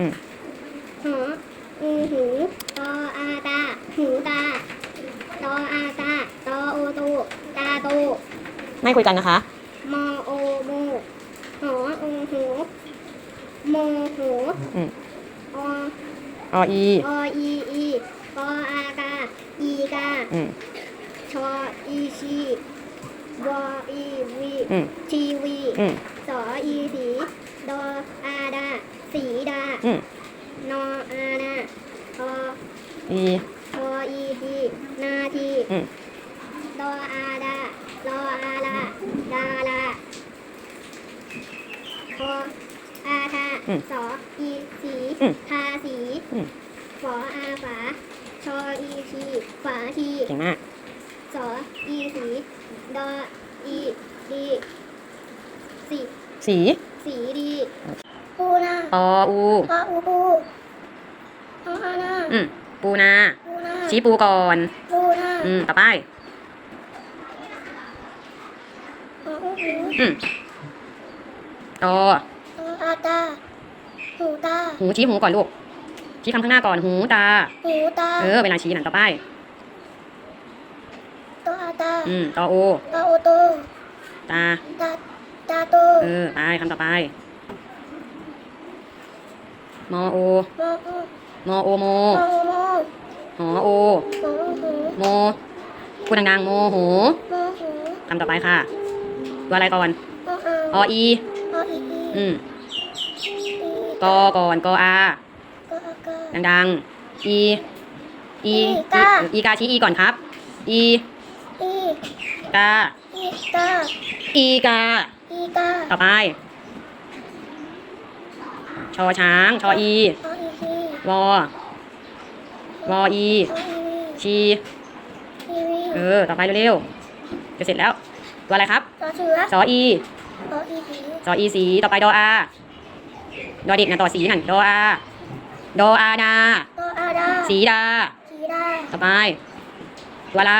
อืมหออูหูตออาตา หูตา ตออาตา ตอโอตูตาโตไม่คุยกันนะคะ มอโอโมหออูหูโมหูอืมอออี ออีอีกออากา อีกา อืม ชออีชีวออีวีอืม ทีวี อืม สออีสีดออาดา สีดา อืมนออานาทออีทออีทีนาทีอืม ดออาดาลออาลาดาลาทออาทาอืมสออีสีอืมทาสีอืม ฝออาฝา ชออีทีฝาที เก่งมาก สออีสีดออีดีสีสี สีดี ปูนาออูปออูปูปออานาอืมปูนา ปูนาชี้ปูก่อน ปูนาอืม ต่อไปปออูหูอืมอปออาตาหูตาหูชี้หูก่อนลูก ชี้คำข้างหน้าก่อน หูตา หูตาเออ เวลาชี้นั่นต่อไป ตออาตาอืมตอโอตอโอโตตา ตาตาโต เออ ไปคำต่อไป มอโอมออูมอโอโมมออูโมหอโอมออูหูโมพูดดังๆโมโหมอหูคำต่อไปค่ะ ตัวอะไรก่อนมออาออีมออีอีอืมอีกอก่อนกออากออากาดังๆอีอีอีกาอีกาชี้อีก่อนครับ อีอีกาอีกาอีกาอีกาต่อไป ชอช้าง ชออีออีทีวอวออีออีวีชีทีวีเออ ต่อไปเร็วๆ จะเสร็จแล้ว ตัวอะไรครับต่อเสือสออีออีผีสออีสี ต่อไปดออา ดอเด็กนะต่อสีนั่น ดออา ดออาดาต่ออาดาสีดาสีดา ต่อไป ตัวอะไร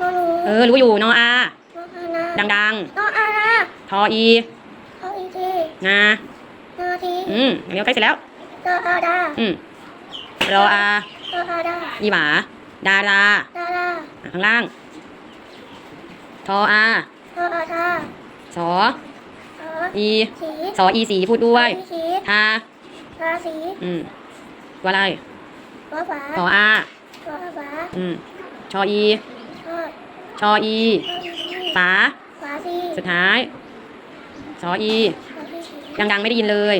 ต่อหนูเออ รู้อยู่ นออาต่ออานาดังต่ออานาๆทออีต่ออีทีนานา ทีอืมเดี๋ยวใกล้เสร็จแล้วต่ออาดาอืมรออาต่ออาดาอีหมาดาราดาราอะข้างล่าง ทออาต่ออาทาสอต่ออีสีสออีสีพูดด้วยอีสีทาราศีอืมตัวอะไรต่อฝาทออาต่ออาฝาอืมชออีต่อชออีต่ออีทีฝาฝาสีสุดท้ายสออีต่ออีสี ดังๆไม่ได้ยินเลย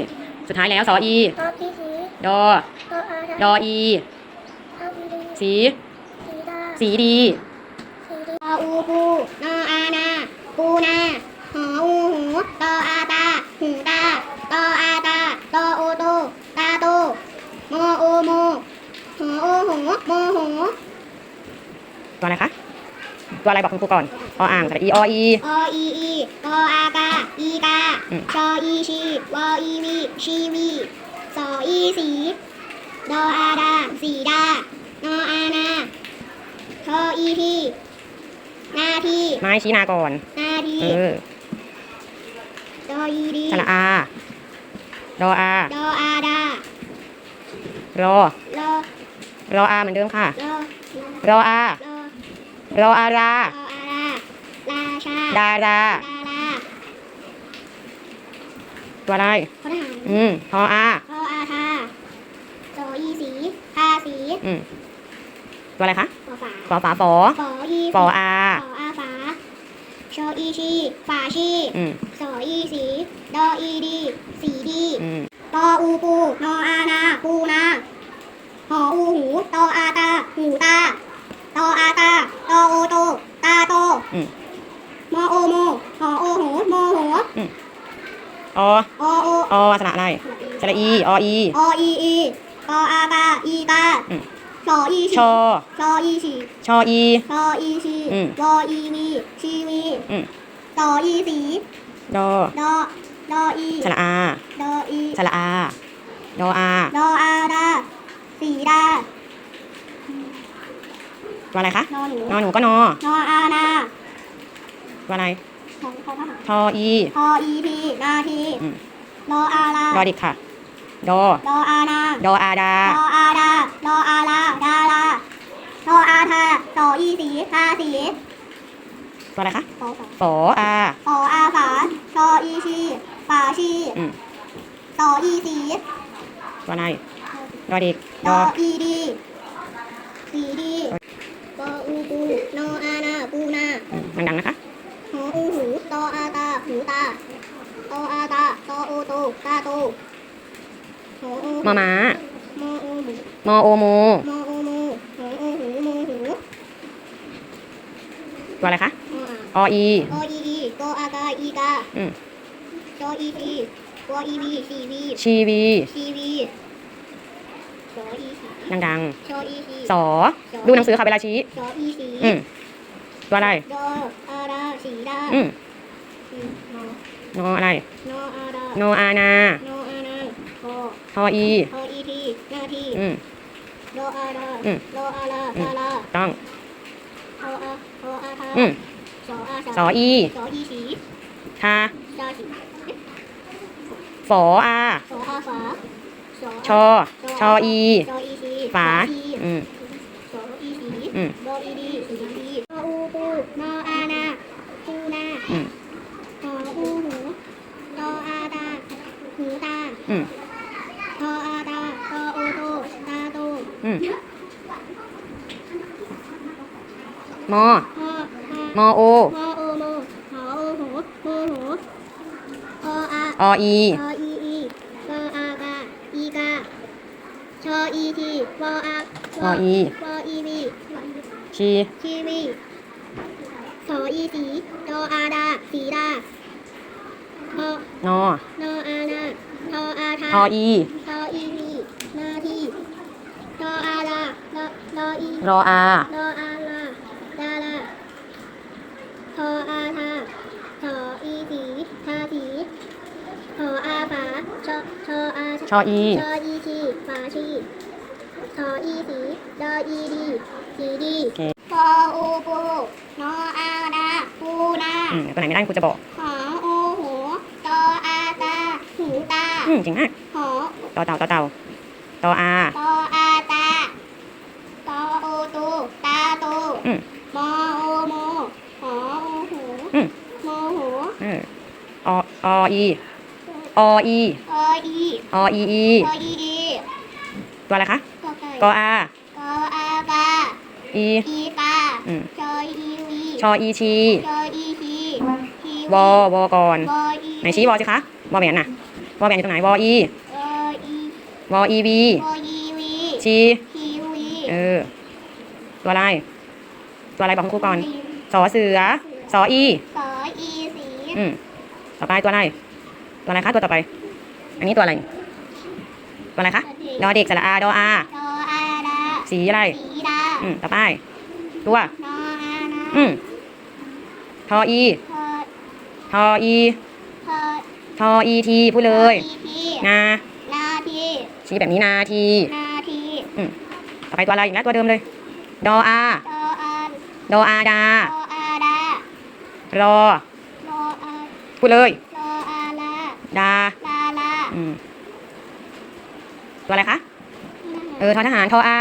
สุดท้ายแล้วสออีต่ออีสีดอต่ออาดาดออีต่ออีดีสี สีดาสีดี สีดีตออูปูนออานา ปูนาหออูหูตออาตาหูตาตออาตาตอโอโตตาโตโมโอโมหอโอหูโมหู ตัวอะไรคะ ตัวอะไรบอกคุณครูก่อนออ่างสระอีออี ออีอีกออากาอีกาอืม ชออีชีวออีวีชีวีสออีสีดออาดาสีดานออานาทออีทีนาทีไม้ชี้นาก่อน นาทีเออดออีดีสระอา รออา ดออาดารอรอรออาเหมือนเดิมค่ะรอรออา รอรออารารออาราราชาดารา ดาราตัวอะไร พลทหารอืมทออารออาทาโสอีสีทาสีอืมตัวอะไรคะฝอฝาฝอฝาฝอฝออีฝออาฝออาฝาชออีชีฝาชีอืมสออีสีดออีดี สีดีอืมตออูปูนออานาปูนาหออูหูตออาตา หูตาตออาตาตอโอโต ตาโต อืม มอโอโมหอโอหูโมโห ออโออสระอะไรสระอีออีออีอีกออากาอีกาอืมสออีชชีอชออีชีชออีชออีชีอืมวออีวีชีวีอืมสออีสีดอดอดออีสระอาดออีสระอาดออาดออาดาสีดาตัวอะไรคะนอหนูนอหนูก็นอนออานาตัวอะไร ของเขาทหารทออีพออีทีนาทีอืมรออาลารอเด็กค่ะโดดออานาโดอาดาดออาดาดออาลาดาลาดออาทาดออีสีทาสีตัวอะไรคะดอฝออาดออาฝาดออีชีฝาชีอืมดออีสีตัวอะไรดอเด็กดดอออีดีสีดีดออูปูนออานาปูนาอืมดังๆนะคะห ออูหูตออาตาหูตาตออาตาตอโอโตตาโตหออูมอม้ามอโอหมูมอโอโมมอโอโมหอโอหูโมหูตัวอะไรคะออาออีโออีอีโตอากาอีกาอืมโตอีทีโตอีวีซีวีชีวีซีวีโตอีสีดังโตอีสีๆสอดูหนังสือค่ะเวลาชี้โตอีสีอืมตัวอะไรโดอาดา สีดาอืมอืมนอโนอะไรโนอาดาโนอานาโนอานาโตทออีโตอีทีหน้าที่อืมโดอาดาอืมโดอาลาดาลาต้องโตอาโตอาทาอืมโตอาสาสออีโตอีสีทา ดาสีฝออาโตอาฝาโตชอ ชออีโตอีสีฝาโตอีอืมโตอีสี อืม โดอีดีสีดีโตอูปูโนอานาปูนา อืม หออูหูโตอาตาหูตา อืม โตอาตาโตโอโตตา โตอืมมอโมมอโอโมโอโมหอโอหูโมหูโออาออีโออีอีโตอากาอีกาชออีทีวออาวออีวออีวีชีทีวีสออีสีโตอาดาสีดาโอนอโนอานาโทอาทาทออีทอีวีนาที โตอาลาโนโนอีรออาโนอาลาดาลาโทอาทาโทอีสีทาสีโทอาฝาชอชออาชออี ชออีชีฝาชีโทอีสีดออีดีสีดีโอเค ปออูปูนออาดาปูนาอืมเดี๋ยวตัวไหนไม่ได้ครูจะบอก หออูหูตออาตาหูตาอืมเก่งมากหอต่อเต่าต่อเต่าต่ออา ตออาตาตอโอตูตาโต อืม มอโอโมหออูหู อืม โมหู เออ อออีออีออีออีอีออีอีตัวอะไรคะกอไก่กออากออากาอีอีกาอืมชออีวีชออีชีชออีทีทีวอวอก่อนวออีไหนชี้วอสิคะวอแหวนน่ะวอแหวนอยู่ตรงไหนวออีวออีวออีวีวออีวีชีทีวีเออตัวอะไรตัวอะไรบอกคุณครูก่อนสอเสือสออีสออีสีอืม ต่อไปตัวอะไร ตัวอะไรคะตัวต่อไป อันนี้ตัวอะไร ตัวอะไรคะดอเด็กสระอาดออาดออาดาสีอะไรสีดาอืมต่อไป ตัว นออานาอืมทออี ทอทออี ทอทออีทีพูดเลยอีทีนานาทีชี้แบบนี้นาทีนาทีอืมต่อไปตัวอะไรอีกแล้วตัวเดิมเลย ดออา ดออาดออาดาดออาดารอรออา พูดเลยรออาลาดาลาลาอืมตัวอะไรคะเออทอทหารทออา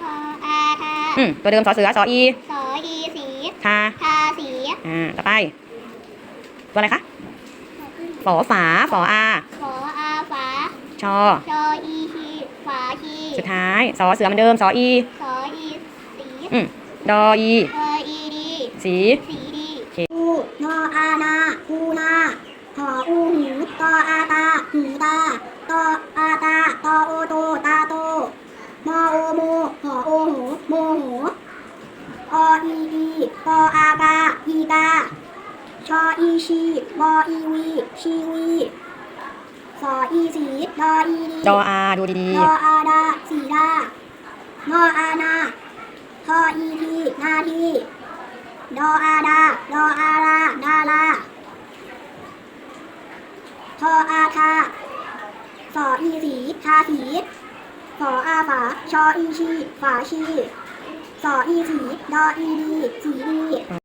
ทออาทาอืมตัวเดิมสอเสือสออีสออีสีทาทาสีอ่าต่อไป ตัวอะไรคะฝอฝาฝออาขออาฝาชอชออีชีฝาชีสุดท้ายสอเสือเหมือนเดิมสออีสออีสีอืมดออีเอออีดีสีสีดี โอเค อูนออานาอูนาหออูหูตออาตาหูตาตออาตาตอโอโตตาโตมอ โอโมหอโอหูโมหูออีอีตออากาอีกาชออีชีบออีวีชีวีสออีสีดออีดีดออาดูดีดออาดาสีดานออานาทออีทีนาทีดออาดาดออาลาดาลาทออาทาสออีสีทาสี สออาฝา ชออีชี ฝาชีสออีสีดออีดีสีดี